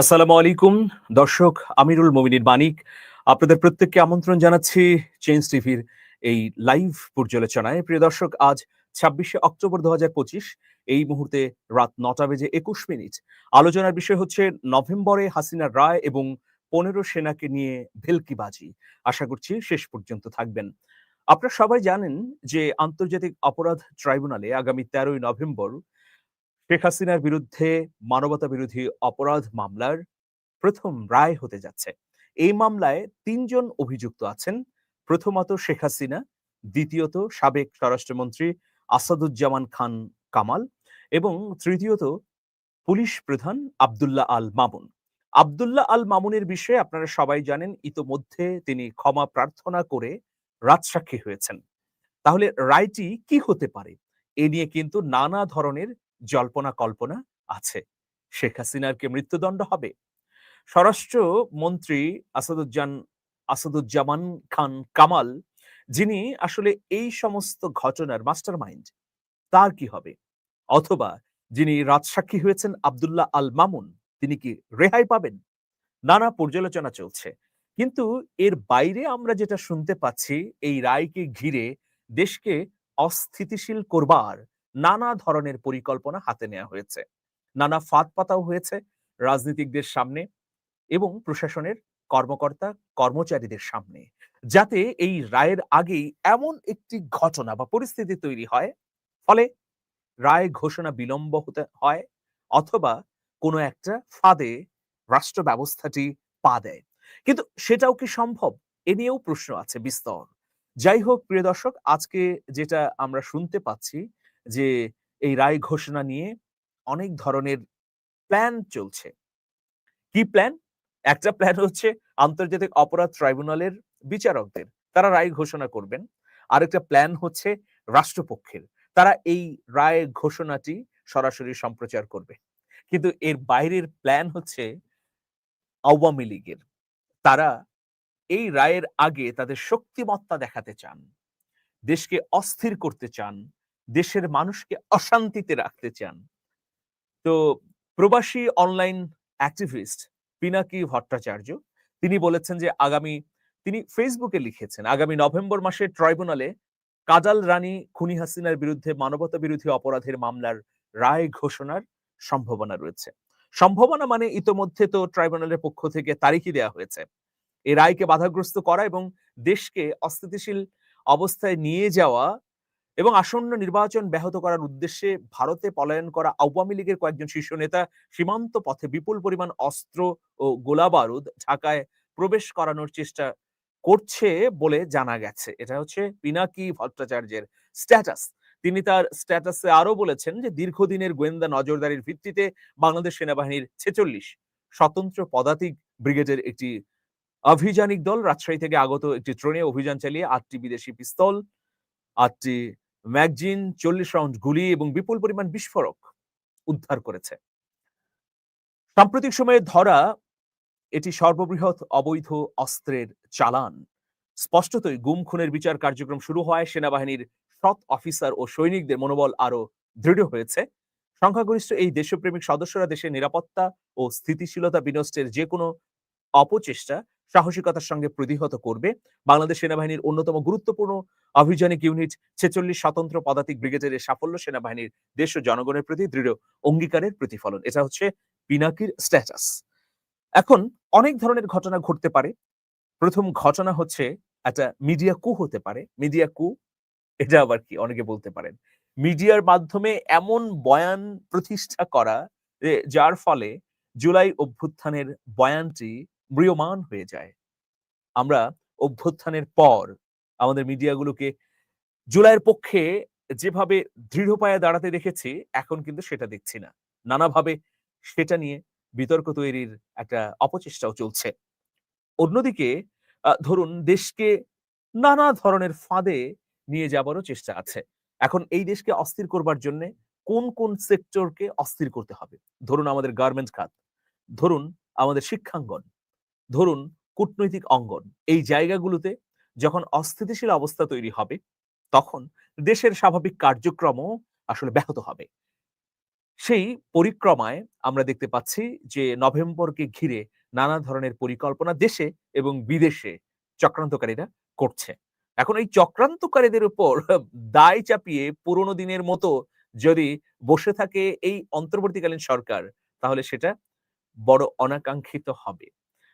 আসসালামু আলাইকুম। দর্শক, আমিরুল মোমিনীর মানিক। আপনাদের প্রত্যেককে আমন্ত্রণ জানাচ্ছি চেঞ্জ টিভির এই লাইভ পর্যালোচনায়। প্রিয় দর্শক, আজ ছাব্বিশে অক্টোবর দুহাজার পঁচিশ, এই মুহূর্তে রাত নটা বেজে একুশ মিনিট। আলোচনার বিষয় হচ্ছে নভেম্বরে হাসিনা রায় এবং পনেরো সেনাকে নিয়ে ভেলকিবাজি। আশা করছি শেষ পর্যন্ত থাকবেন। আপনারা সবাই জানেন যে আন্তর্জাতিক অপরাধ ট্রাইব্যুনালে আগামী তেরোই নভেম্বর শেখ হাসিনার বিরুদ্ধে মানবতা বিরোধী অপরাধ মামলার প্রথম রায় হতে যাচ্ছে। এই মামলায় তিনজন অভিযুক্ত আছেন। প্রথমত শেখ হাসিনা, দ্বিতীয়ত সাবেক স্বরাষ্ট্রমন্ত্রী আসাদুজ্জামান খান কামাল এবং তৃতীয়ত পুলিশ প্রধান আবদুল্লাহ আল মামুন। আবদুল্লাহ আল মামুনের বিষয়ে আপনারা সবাই জানেন, ইতোমধ্যে তিনি ক্ষমা প্রার্থনা করে রাজসাক্ষী হয়েছেন। তাহলে রায়টি কি হতে পারে? এ নিয়ে কিন্তু নানা ধরনের জল্পনা কল্পনা আছে। শেখ হাসিনার কি মৃত্যুদণ্ড হবে। স্বরাষ্ট্র মন্ত্রী আসাদুজ্জান, আসাদুজ্জামান খান কামাল, যিনি আসলে এই সমস্ত ঘটনার মাস্টার মাইন্ড তার কি হবে? অথবা যিনি রাজসাক্ষী হয়েছেন আবদুল্লাহ আল মামুন, তিনি কি রেহাই পাবেন? নানা পর্যালোচনা চলছে। কিন্তু এর বাইরে আমরা যেটা শুনতে পাচ্ছি, এই রায়কে ঘিরে দেশকে অস্থিতিশীল করবার নানা ধরনের পরিকল্পনা হাতে নেওয়া হয়েছে। নানা ফাঁদ পাতাও হয়েছে রাজনীতিকদের সামনে এবং প্রশাসনের কর্মকর্তা, কর্মচারীদের সামনে। যাতে এই রায়ের আগেই এমন একটি ঘটনা বা পরিস্থিতি তৈরি হয়, ফলে রায় ঘোষণা বিলম্ব হতে হয় অথবা কোনো একটা ফাঁদে রাষ্ট্র ব্যবস্থাটি পা দেয়। কিন্তু সেটাও কি সম্ভব? এ নিয়েও প্রশ্ন আছে বিস্তর। যাই হোক, প্রিয় দর্শক, আজকে যেটা আমরা শুনতে পাচ্ছি যে এই রায় ঘোষণা নিয়ে অনেক ধরনের প্ল্যান চলছে। কি প্ল্যান? একটা প্ল্যান হচ্ছে আন্তর্জাতিক অপরাধ ট্রাইব্যুনালের বিচারকদের, তারা রায় ঘোষণা করবেন। আরেকটা প্ল্যান হচ্ছে রাষ্ট্রপক্ষের, তারা এই রায় ঘোষণাটি সরাসরি সম্প্রচার করবে। কিন্তু এর বাইরের প্ল্যান হচ্ছে আওয়ামী লীগের, তারা এই রায়ের আগে তাদের শক্তিমত্তা দেখাতে চান, দেশকে অস্থির করতে চান দেশের মানুষকে অশান্তিতে রাখতে চান। তো প্রবাসী অনলাইন অ্যাক্টিভিস্ট পিনাকি ভট্টাচার্য, তিনি বলেছেন যে আগামী, তিনি ফেসবুকে লিখেছেন, আগামী নভেম্বর মাসে ট্রাইব্যুনালে কাজাল রানী খুনি হাসিনার বিরুদ্ধে মানবতা বিরোধী অপরাধের মামলার রায় ঘোষণার সম্ভাবনা রয়েছে। সম্ভাবনা মানে ইতোমধ্যে তো ট্রাইব্যুনালের পক্ষ থেকে তারিখই দেওয়া হয়েছে। এই রায়কে বাধাগ্রস্ত করা এবং দেশকে অস্থিতিশীল অবস্থায় নিয়ে যাওয়া এবং আসন্ন নির্বাচন ব্যাহত করার উদ্দেশ্যে ভারতে পলায়ন করা আওয়ামী লীগের কয়েকজন শীর্ষ নেতা সীমান্ত পথে বিপুল পরিমাণ অস্ত্র ও গোলাবারুদ ঢাকায় প্রবেশ করানোর চেষ্টা করছে বলে জানা গেছে। এটা হচ্ছে পিনাকি ভট্টাচার্যের স্ট্যাটাস। তিনি তার স্ট্যাটাসে আরও বলেছেন যে, দীর্ঘদিনের গোয়েন্দা নজরদারির ভিত্তিতে বাংলাদেশ সেনাবাহিনীর ছেচল্লিশ স্বতন্ত্র পদাতিক ব্রিগেডের একটি আভিযানিক দল রাজশাহী থেকে আগত একটি ট্রেনে অভিযান চালিয়ে আটটি বিদেশি পিস্তল, আটটি ম্যাগজিন চল্লিশ রাউন্ড গুলি এবং বিপুল পরিমাণ বিস্ফোরক উদ্ধার করেছে। সাম্প্রতিক সময়ে ধরা এটি সর্ববৃহৎ অবৈধ অস্ত্রের চালান। স্পষ্টতই গুম, খুনের বিচার কার্যক্রম শুরু হয় সেনাবাহিনীর সৎ অফিসার ও সৈনিকদের মনোবল আরও দৃঢ় হয়েছে। সংখ্যাগরিষ্ঠ এই দেশপ্রেমিক সদস্যরা দেশের নিরাপত্তা ও স্থিতিশীলতা বিনষ্টের যে কোনো অপচেষ্টা সাহসিকতার সঙ্গে প্রতিহত করবে। বাংলাদেশ সেনাবাহিনীর অন্যতম গুরুত্বপূর্ণ অভিযানিক ইউনিট ছেচল্লিশ স্বতন্ত্র পদাতিক ব্রিগেডের সাফল্য সেনাবাহিনীর দেশ ও জনগণের প্রতি দৃঢ় অঙ্গীকারের প্রতিফলন। এটা হচ্ছে পিনাকির স্ট্যাটাস এখন অনেক ধরনের ঘটনা ঘটতে পারে। প্রথম ঘটনা হচ্ছে একটা মিডিয়া কু হতে পারে। মিডিয়া কু, এটা আবার কি? অনেকে বলতে পারেন। মিডিয়ার মাধ্যমে এমন বয়ান প্রতিষ্ঠা করা যার ফলে জুলাই অভ্যুত্থানের বয়ানটি ম্রিয়মান হয়ে যায়। আমরা অভ্যুত্থানের পর আমাদের মিডিয়াগুলোকে জুলাইয়ের পক্ষে যেভাবে দৃঢ় পায়ে দাঁড়াতে দেখেছি, এখন কিন্তু সেটা দেখছি না। নানাভাবে সেটা নিয়ে বিতর্ক তৈরির একটা অপচেষ্টাও চলছে। অন্যদিকে ধরুন দেশকে নানা ধরনের ফাঁদে নিয়ে যাবারও চেষ্টা আছে। এখন এই দেশকে অস্থির করবার জন্য কোন কোন সেক্টরকে অস্থির করতে হবে? ধরুন আমাদের গার্মেন্টস খাত, ধরুন আমাদের শিক্ষাঙ্গন। ধরুন কূটনৈতিক অঙ্গন, এই জায়গাগুলোতে যখন অস্থিতিশীল অবস্থা তৈরি হবে, তখন দেশের স্বাভাবিক কার্যক্রমও আসলে ব্যাহত হবে। সেই পরিক্রমায় আমরা দেখতে পাচ্ছি যে নভেম্বরকে ঘিরে নানা ধরনের পরিকল্পনা দেশে এবং বিদেশে চক্রান্তকারীরা করছে। এখন এই চক্রান্তকারীদের উপর দায় চাপিয়ে পুরোনো দিনের মতো যদি বসে থাকে এই অন্তর্বর্তীকালীন সরকার, তাহলে সেটা বড় অনাকাঙ্ক্ষিত হবে।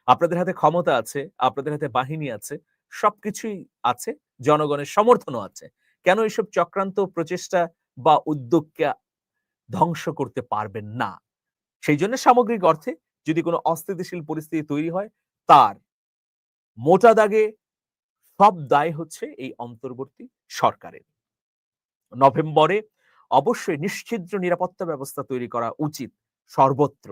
আপনাদের হাতে ক্ষমতা আছে, আপনাদের হাতে বাহিনী আছে, সবকিছুই আছে, জনগণের সমর্থনও আছে। কেন এইসব চক্রান্ত প্রচেষ্টা বা উদ্যোগকে ধ্বংস করতে পারবেন না? সেই জন্য সামগ্রিক অর্থে যদি কোনো অস্থিতিশীল পরিস্থিতি তৈরি হয়, তার মোটা দাগে সব দায় হচ্ছে এই অন্তর্বর্তী সরকারের। নভেম্বরে অবশ্যই নিশ্চিদ্র নিরাপত্তা ব্যবস্থা তৈরি করা উচিত, সর্বত্র।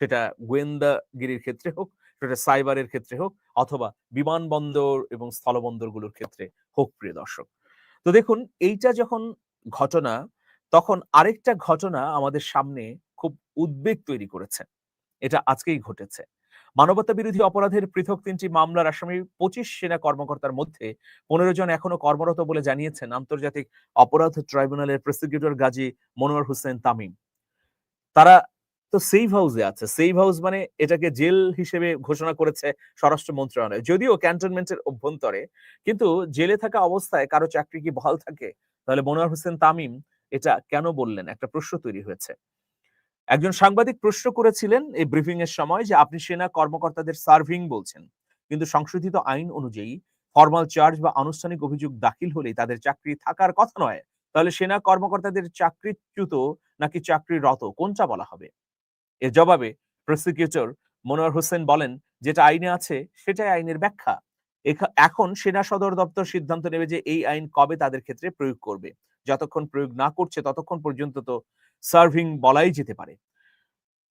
সেটা গোয়েন্দাগিরির ক্ষেত্রে হোক সেটা সাইবারের ক্ষেত্রে হোক অথবা বিমানবন্দর এবং স্থলবন্দরগুলোর ক্ষেত্রে হোক, প্রিয় দর্শক। তো দেখুন, এইটা যখন ঘটনা, তখন আরেকটা ঘটনা আমাদের সামনে খুব উদ্বেগ তৈরি করেছে। এটা আজকেই ঘটেছে। মানবতা বিরোধী অপরাধের পৃথক তিনটি মামলার আসামি পঁচিশ সেনা কর্মকর্তার মধ্যে পনেরো জন এখনও কর্মরত বলে জানিয়েছেন আন্তর্জাতিক অপরাধ ট্রাইব্যুনালের প্রসিকিউটর গাজী মনোয়ার হোসেন তামিম। তারা তো সেভ হাউসে আছে। সেভ হাউস মানে এটাকে জেল হিসেবে ঘোষণা করেছে স্বরাষ্ট্র মন্ত্রণালয়। যদিও ক্যান্টনমেন্টের অভ্যন্তরে, কিন্তু জেলে থাকা অবস্থায় কারও চাকরি কি বহাল থাকে? তাহলে মনোয়ার হোসেন তামিম এটা কেন বললেন? একটা প্রশ্ন তৈরি হয়েছে। একজন সাংবাদিক প্রশ্ন করেছিলেন এই ব্রিফিং এর সময় যে আপনি সেনা কর্মকর্তাদের সার্ভিং বলছেন, কিন্তু সংশোধিত আইন অনুযায়ী ফর্মাল চার্জ বা আনুষ্ঠানিক অভিযোগ দাখিল হলেই তাদের চাকরি থাকার কথা নয়। তাহলে সেনা কর্মকর্তাদের চাকরিচ্যুত নাকি চাকরিরত? কোনটা বলা হবে? এর জবাবে প্রসিকিউটর মনোয়ার হোসেন বলেন, যেটা আইনে আছে, সেটাই আইনের ব্যাখ্যা। এখন সেনা সদর দপ্তর সিদ্ধান্ত নেবে যে এই আইন কবে তাদের ক্ষেত্রে প্রয়োগ করবে। যতক্ষণ প্রয়োগ না করছে, ততক্ষণ পর্যন্ত তো সার্ভিং বলাই যেতে পারে।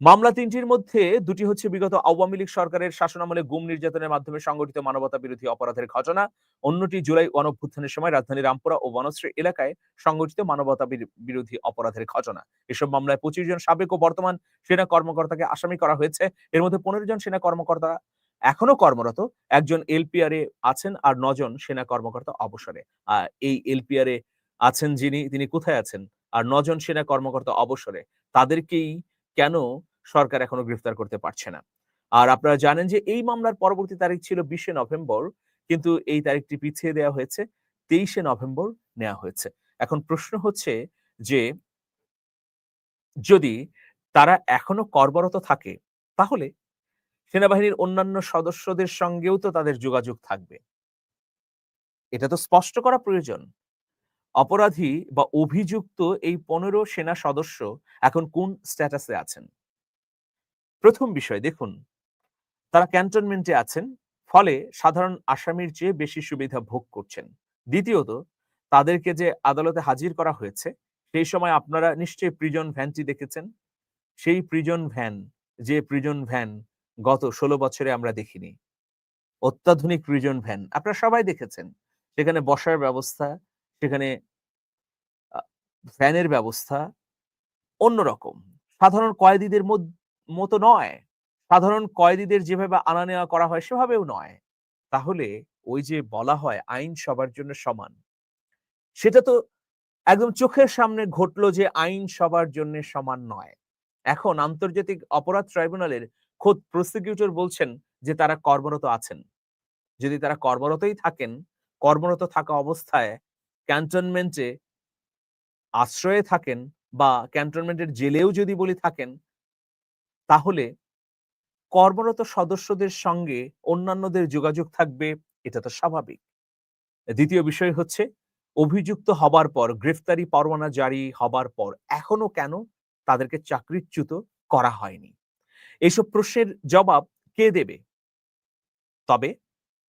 মামলা তিনটির মধ্যে দুটি হচ্ছে বিগত আওয়ামী লীগ সরকারের শাসনামলে গুম নির্যাতনের মাধ্যমে সংগঠিত মানবতা বিরোধী অপরাধের ঘটনা। অন্যটি জুলাই গণভ্যুত্থানের সময় রাজধানী রামপুরা ও বনশ্রী এলাকায় সংগঠিত মানবতা বিরোধী অপরাধের ঘটনা। এসব মামলায় পঁচিশ জন সাবেক ও বর্তমান সেনা কর্মকর্তাকে আসামি করা হয়েছে। এর মধ্যে পনেরো জন সেনা কর্মকর্তা এখনও কর্মরত, একজন এলপিআর এ আছেন আর নজন সেনা কর্মকর্তা অবসরে। আর এই এলপিআর এ আছেন যিনি, তিনি কোথায় আছেন? আর নজন সেনা কর্মকর্তা অবসরে। তাদেরকেই কেন সরকার এখনও গ্রেফতার করতে পারছে না। আর আপনারা জানেন যে এই মামলার পরবর্তী তারিখ ছিল বিশে নভেম্বর, কিন্তু এই তারিখটি পিছিয়ে দেওয়া হয়েছে, তেইশে নভেম্বর নেওয়া হয়েছে। এখন প্রশ্ন হচ্ছে যে যদি তারা এখনও কর্মরত থাকে, তাহলে সেনাবাহিনীর অন্যান্য সদস্যদের সঙ্গেও তো তাদের যোগাযোগ থাকবে। এটা তো স্পষ্ট করা প্রয়োজন। অপরাধী বা অভিযুক্ত এই পনেরো সেনা সদস্য এখন কোন স্ট্যাটাসে আছেন? প্রথম বিষয় দেখুন, তারা ক্যান্টনমেন্টে আছেন, ফলে সাধারণ আসামির চেয়ে বেশি সুবিধা ভোগ করছেন। দ্বিতীয়ত, তাদেরকে যে আদালতে হাজির করা হয়েছে, সেই সময় আপনারা নিশ্চয়ই প্রিজন ভ্যানটি দেখেছেন। সেই প্রিজন ভ্যান যে প্রিজন ভ্যান গত ষোলো বছরে আমরা দেখিনি। অত্যাধুনিক প্রিজন ভ্যান আপনারা সবাই দেখেছেন। সেখানে বসার ব্যবস্থা, সেখানে ভ্যানের ব্যবস্থা অন্যরকম। সাধারণ কয়েদিদের মতো নয়। সাধারণ কয়েদিদের যেভাবে আনা নেওয়া করা হয় সেভাবেও নয়। তাহলে ওই যে বলা হয় আইন সবার জন্য সমান, সেটা তো একদম চোখের সামনে ঘটলো যে আইন সবার জন্য সমান নয়। এখন আন্তর্জাতিক অপরাধ ট্রাইব্যুনালের খোদ প্রসিকিউটর বলছেন যে তারা কর্মরত আছেন। যদি তারা কর্মরতই থাকেন, কর্মরত থাকা অবস্থায় ক্যান্টনমেন্টে আশ্রয়ে থাকেন বা ক্যান্টনমেন্টের জেলেও যদি বলি থাকেন তাহলে কর্মরত সদস্যদের সঙ্গে অন্যান্যদের যোগাযোগ থাকবে, এটা তো স্বাভাবিক। দ্বিতীয় বিষয় হচ্ছে, অভিযুক্ত হবার পর, গ্রেফতারি পরোয়ানা জারি হবার পর, এখনও কেন তাদেরকে চাকরিচ্যুত করা হয়নি? এইসব প্রশ্নের জবাব কে দেবে? তবে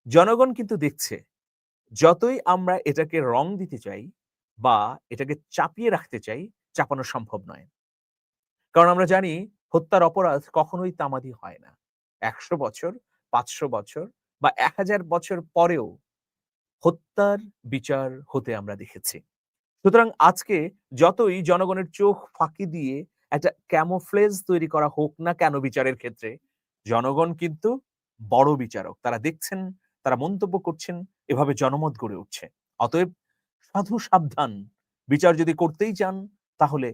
জনগণ কিন্তু দেখছে, যতই আমরা এটাকে রং দিতে চাই বা এটাকে চাপিয়ে রাখতে চাই, চাপানো সম্ভব নয়। কারণ আমরা জানি হত্যার অপরাধ কখনোই তামাদি হয় না। একশো বছর, পাঁচশো বছর বা এক হাজার বছর পরেও হত্যার বিচার হতে আমরা দেখেছি। সুতরাং আজকে যতই জনগণের চোখ ফাঁকি দিয়ে একটা ক্যামোফ্লেজ তৈরি করা হোক না কেন বিচারের ক্ষেত্রে, জনগণ কিন্তু বড় বিচারক। তারা দেখছেন, তারা মন্তব্য করছেন, এভাবে জনমত গড়ে উঠছে। অতএব সাধু সাবধান। বিচার যদি করতেই চান, তাহলে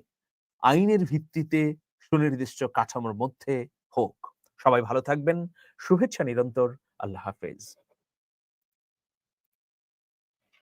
আইনের ভিত্তিতে সুনির্দিষ্ট কাঠামোর মধ্যে হোক। সবাই ভালো থাকবেন। শুভেচ্ছা নিরন্তর। আল্লাহ হাফেজ।